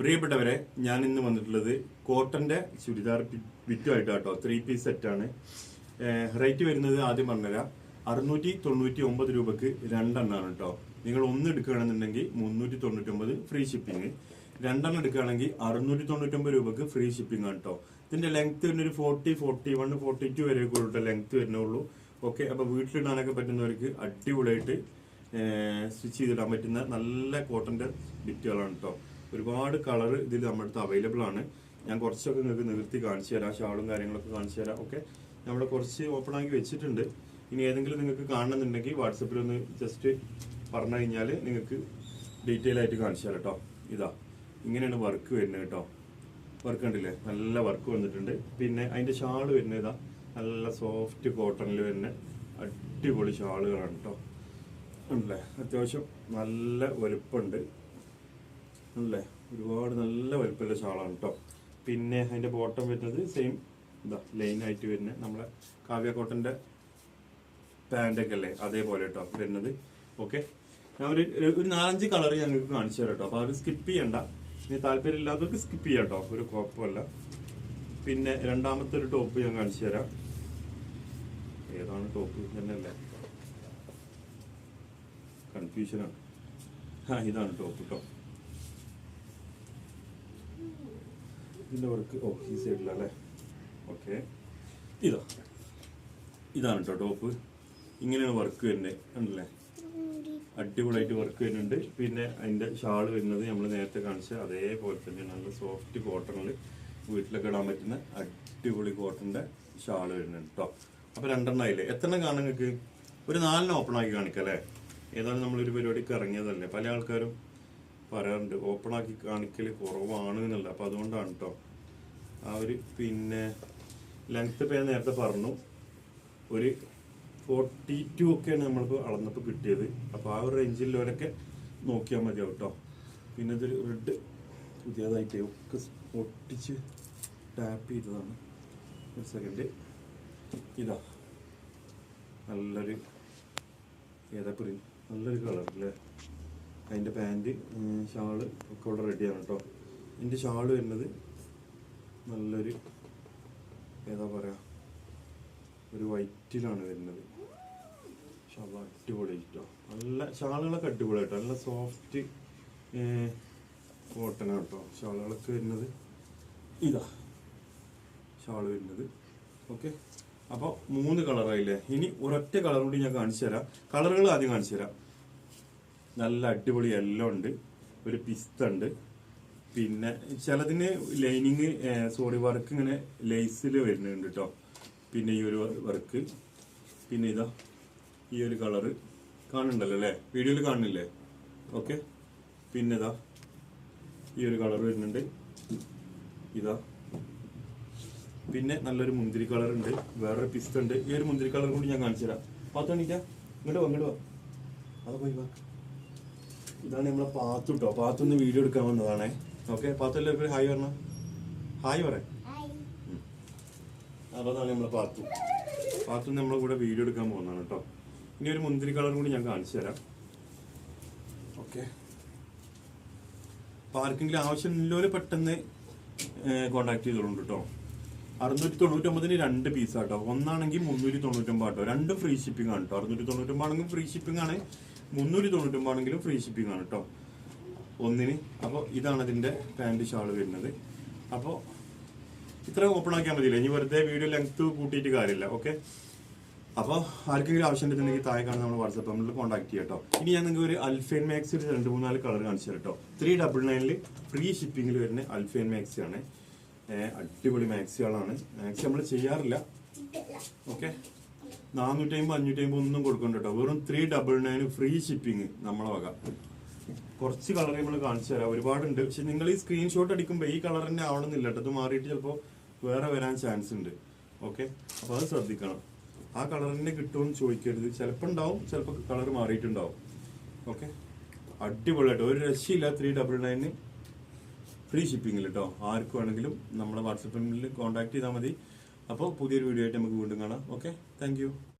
പ്രിയപ്പെട്ടവരെ ഞാൻ ഇന്ന് വന്നിട്ടുള്ളത് കോട്ടന്റെ ചുരിദാർ വിറ്റുമായിട്ട് കേട്ടോ ത്രീ പീസ് സെറ്റാണ് റേറ്റ് വരുന്നത് ആദ്യം പറഞ്ഞുതരാം. അറുന്നൂറ്റി തൊണ്ണൂറ്റി ഒമ്പത് രൂപക്ക് രണ്ടെണ്ണമാണ് കേട്ടോ നിങ്ങൾ ഒന്ന് എടുക്കുകയാണെന്നുണ്ടെങ്കിൽ മുന്നൂറ്റി തൊണ്ണൂറ്റി ഒമ്പത് ഫ്രീ ഷിപ്പിംഗ് രണ്ടെണ്ണം എടുക്കുകയാണെങ്കിൽ അറുന്നൂറ്റി തൊണ്ണൂറ്റി ഒമ്പത് രൂപക്ക് ഫ്രീ ഷിപ്പിംഗ് ആണ് കേട്ടോ ഇതിന്റെ ലെങ്ത് വരുന്ന ഒരു forty forty one forty two വരെ കൂടുതൽ ലെങ്ത് വരുന്നുള്ളൂ ഓക്കെ അപ്പോൾ വീട്ടിലിടാനൊക്കെ പറ്റുന്നവർക്ക് അടിപൊളിയായിട്ട് സ്റ്റിച്ച് ചെയ്തിടാൻ പറ്റുന്ന നല്ല കോട്ടന്റെ ബിറ്റുകളാണ് കേട്ടോ ഒരുപാട് കളർ ഇതിൽ നമ്മുടെ അടുത്ത് അവൈലബിൾ ആണ്. ഞാൻ കുറച്ചൊക്കെ നിങ്ങൾക്ക് നിവർത്തി കാണിച്ചു തരാം ഷാളും കാര്യങ്ങളൊക്കെ കാണിച്ചു തരാം. ഓക്കെ? നമ്മൾ കുറച്ച് ഓപ്പൺ ആക്കി വെച്ചിട്ടുണ്ട്. ഇനി ഏതെങ്കിലും നിങ്ങൾക്ക് കാണണമെന്നുണ്ടെങ്കിൽ വാട്സപ്പിൽ ഒന്ന് ജസ്റ്റ് പറഞ്ഞു കഴിഞ്ഞാൽ നിങ്ങൾക്ക് ഡീറ്റെയിൽ ആയിട്ട് കാണിച്ചു തരാം കേട്ടോ ഇതാ ഇങ്ങനെയാണ് വർക്ക് വരുന്നത് കേട്ടോ വർക്ക് ഉണ്ടല്ലേ നല്ല വർക്ക് വന്നിട്ടുണ്ട്. പിന്നെ അതിന്റെ ഷാൾ വരുന്നത് ഇതാ നല്ല സോഫ്റ്റ് കോട്ടണിൽ വരുന്ന അടിപൊളി ഷാളുകളാണ് കേട്ടോ ഉണ്ടല്ലേ? അത്യാവശ്യം നല്ല വലുപ്പമുണ്ട്. അല്ലേ? ഒരുപാട് നല്ല വലുപ്പമുള്ള ഷാളാണ് കേട്ടോ പിന്നെ അതിന്റെ ബോട്ടം വരുന്നത് സെയിം എന്താ ലൈൻ ആയിട്ട് വരുന്ന നമ്മളെ കാവ്യ കോട്ടന്റെ പാന്റൊക്കെ അല്ലേ? അതേപോലെ കേട്ടോ വരുന്നത്. ഓക്കെ ഞാൻ ഒരു ഒരു നാലഞ്ച് കളർ ഞങ്ങൾക്ക് കാണിച്ചു തരാം കേട്ടോ അപ്പൊ അത് സ്കിപ്പ് ചെയ്യണ്ട. ഇനി താല്പര്യം ഇല്ലാത്തവർക്ക് സ്കിപ്പ് ചെയ്യാം കേട്ടോ ഒരു കുഴപ്പമില്ല. പിന്നെ രണ്ടാമത്തെ ഒരു ടോപ്പ് ഞാൻ കാണിച്ചു തരാം. ഏതാണ് ടോപ്പ് തന്നെയല്ലേ കൺഫ്യൂഷനാണ് ആ ഇതാണ് ടോപ്പ് കേട്ടോ ഇതിന്റെ വർക്ക് ഓ ഈ സൈഡിലല്ലേ ഓക്കെ ഇതാ. ഇതാണ് കേട്ടോ ടോപ്പ് ഇങ്ങനെയാണ് വർക്ക് വരുന്നത് ഉണ്ടല്ലേ അടിപൊളിയായിട്ട് വർക്ക് വരുന്നുണ്ട്. പിന്നെ അതിന്റെ ഷാൾ വരുന്നത് നമ്മൾ നേരത്തെ കാണിച്ച അതേപോലെ തന്നെ നല്ല സോഫ്റ്റ് കോട്ടണിൽ വീട്ടിലൊക്കെ ഇടാൻ പറ്റുന്ന അടിപൊളി കോട്ടന്റെ ഷാൾ വരുന്നുണ്ട് കേട്ടോ അപ്പോൾ രണ്ടെണ്ണം ആയില്ലേ? എത്രണ്ണം കാണാൻ നിങ്ങൾക്ക്? ഒരു നാലെണ്ണം ഓപ്പൺ ആക്കി കാണിക്കാം അല്ലേ? ഏതായാലും നമ്മളൊരു പരിപാടിക്ക് ഇറങ്ങിയതല്ലേ? പല ആൾക്കാരും പറയാറുണ്ട്. ഓപ്പൺ ആക്കി കാണിക്കൽ കുറവാണ് എന്നല്ല അപ്പൊ അതുകൊണ്ടാണ് കേട്ടോ ആ ഒരു പിന്നെ ലെങ്ത് പേ നേരത്തെ പറഞ്ഞു. ഒരു ഫോർട്ടി ടു ഒക്കെയാണ് നമ്മൾക്ക് അളന്നപ്പോൾ കിട്ടിയത്. അപ്പോൾ ആ ഒരു റേഞ്ചിലുള്ളവരൊക്കെ നോക്കിയാൽ മതിയാവും കേട്ടോ പിന്നെ ഇതൊരു റെഡ് പുതിയതായിട്ട് ഒക്കെ ഒട്ടിച്ച് ടാപ്പ് ചെയ്തതാണ്. ഒരു സെക്കൻഡ് ഇതാ. നല്ലൊരു ഏതാ പ്രിന്റ് നല്ലൊരു കളർ അല്ലേ അതിന്റെ പാന്റ് ഷാൾ ഒക്കെ ഇവിടെ റെഡിയാണ് കേട്ടോ എന്റെ ഷാൾ വരുന്നത് നല്ലൊരു ഏതാ പറയുക ഒരു വൈറ്റിലാണ് വരുന്നത്. ഷാള അടിപൊളി കേട്ടോ നല്ല ഷാളുകളൊക്കെ അടിപൊളി കേട്ടോ നല്ല സോഫ്റ്റ് കോട്ടനാണ് കേട്ടോ ഷാളുകളൊക്കെ വരുന്നത് ഇതാ. ഷാൾ വരുന്നത്. ഓക്കെ. അപ്പോൾ മൂന്ന് കളറായില്ലേ? ഇനി ഒരൊറ്റ കളർ കൂടി ഞാൻ കാണിച്ചു തരാം. കളറുകൾ ആദ്യം കാണിച്ചു തരാം. നല്ല അടിപൊളി എല്ലാം ഉണ്ട്. ഒരു പിസ്ത ഉണ്ട്. പിന്നെ ചിലതിന് ലൈനിങ് സോറി വർക്ക് ഇങ്ങനെ ലേസിൽ വരുന്നുണ്ട് കേട്ടോ പിന്നെ ഈ ഒരു വർക്ക് പിന്നെ ഇതാ ഈ ഒരു കളറ് കാണുന്നുണ്ടല്ലോ അല്ലേ? വീഡിയോയിൽ കാണുന്നില്ലേ? ഓക്കെ പിന്നെ ഇതാ ഈ ഒരു കളർ വരുന്നുണ്ട്. ഇതാ. പിന്നെ നല്ലൊരു മുന്തിരി കളർ ഉണ്ട്. വേറൊരു പിസ്ത ഉണ്ട്. ഈ ഒരു മുന്തിരി കളർ കൂടി ഞാൻ കാണിച്ചു തരാം പത്ത് മണിക്കാ ഇങ്ങോട്ട് വാ ഇങ്ങോട്ട് വാ. അത് പോയി വാ ഇതാണ് നമ്മളെ പാത്തു കേട്ടോ പാത്തുന്ന് വീഡിയോ എടുക്കാൻ വന്നതാണേ. ഓക്കെ പാത്തു എല്ലാവർക്കും ഹായ് പറഞ്ഞ? ഹായ് പറയാം അപ്പോൾ അതാണ് നമ്മളെ പാത്തു. പാത്തു നമ്മളെ കൂടെ വീഡിയോ എടുക്കാൻ പോകുന്നതാണ് കേട്ടോ ഇനി ഒരു മുന്തിരി കളർ കൂടി ഞാൻ കാണിച്ചു തരാം. ഓക്കെ ആർക്കെങ്കിലും ആവശ്യമില്ലവര് പെട്ടെന്ന് കോണ്ടാക്ട് ചെയ്തോളുണ്ട് കേട്ടോ അറുന്നൂറ്റി തൊണ്ണൂറ്റൊമ്പതിന് രണ്ട് പീസ് കേട്ടോ ഒന്നാണെങ്കിൽ മുന്നൂറ്റി തൊണ്ണൂറ്റൊമ്പത് കേട്ടോ രണ്ടും ഫ്രീ ഷിപ്പിംഗ് ആണ് കേട്ടോ അറുന്നൂറ്റി തൊണ്ണൂറ്റൊമ്പത് ആണെങ്കിലും ഫ്രീ ഷിപ്പിംഗ് ആണ്. മുന്നൂറ്റി തൊണ്ണൂറ്റൊമ്പതാണെങ്കിലും ഫ്രീ ഷിപ്പിംഗ് ആണ് കേട്ടോ ഒന്നിന്. അപ്പോൾ ഇതാണ് അതിന്റെ പാന്റ് ഷാൾ വരുന്നത്. അപ്പോൾ ഇത്ര ഓപ്പൺ ആക്കിയാൽ മതിയില്ല. ഇനി വെറുതെ വീഡിയോ ലെങ്ത് കൂട്ടിയിട്ട് കാര്യമില്ല. ഓക്കെ അപ്പോൾ ആർക്കെങ്കിലും ആവശ്യം ഉണ്ടെന്നുണ്ടെങ്കിൽ താഴെ കാണുന്ന നമ്മൾ വാട്സാപ്പ് നമ്പറിൽ കോൺടാക്ട് ചെയ്യാം കേട്ടോ ഇനി ഞാൻ നിങ്ങൾക്ക് ഒരു അൽഫൈൻ മാക്സ് ഒരു രണ്ട് മൂന്നാൽ കളർ കാണിച്ചു കേട്ടോ ത്രീ ഡബിൾ നയനിൽ ഫ്രീ ഷിപ്പിംഗിൽ വരുന്ന അൽഫൈൻ മാക്സി ആണ്. അടിപൊളി മാക്സികളാണ് മാക്സി നമ്മൾ ചെയ്യാറില്ല. ഓക്കെ നാനൂറ്റി അമ്പത് അഞ്ഞൂറ്റി അമ്പത് ഒന്നും കൊടുക്കണ്ട കേട്ടോ വെറും three double nine free shipping നമ്മളെ വക. കുറച്ച് കളർ നമ്മൾ കാണിച്ചു തരാം. ഒരുപാടുണ്ട്. പക്ഷെ നിങ്ങൾ ഈ സ്ക്രീൻഷോട്ട് അടിക്കുമ്പോൾ ഈ കളർ തന്നെ ആവണമെന്നില്ല കേട്ടോ ഇത് മാറിയിട്ട് ചിലപ്പോൾ വേറെ വരാൻ ചാൻസ് ഉണ്ട്. ഓക്കെ അപ്പോൾ അത് ശ്രദ്ധിക്കണം. ആ കളർ തന്നെ കിട്ടുമെന്ന് ചോദിക്കരുത്. ചിലപ്പോൾ ഉണ്ടാവും ചിലപ്പോൾ കളർ മാറിയിട്ടുണ്ടാവും. ഓക്കെ അടിപൊളിയായിട്ട് ഒരു രക്ഷയില്ല ത്രീ ഡബിൾ നയന് ഫ്രീ ഷിപ്പിംഗിൽ കേട്ടോ ആർക്ക് വേണമെങ്കിലും നമ്മളെ വാട്സപ്പിൽ കോൺടാക്ട് ചെയ്താൽ മതി. അപ്പോൾ പുതിയൊരു വീഡിയോ ആയിട്ട് നമുക്ക് വീണ്ടും കാണാം. Okay thank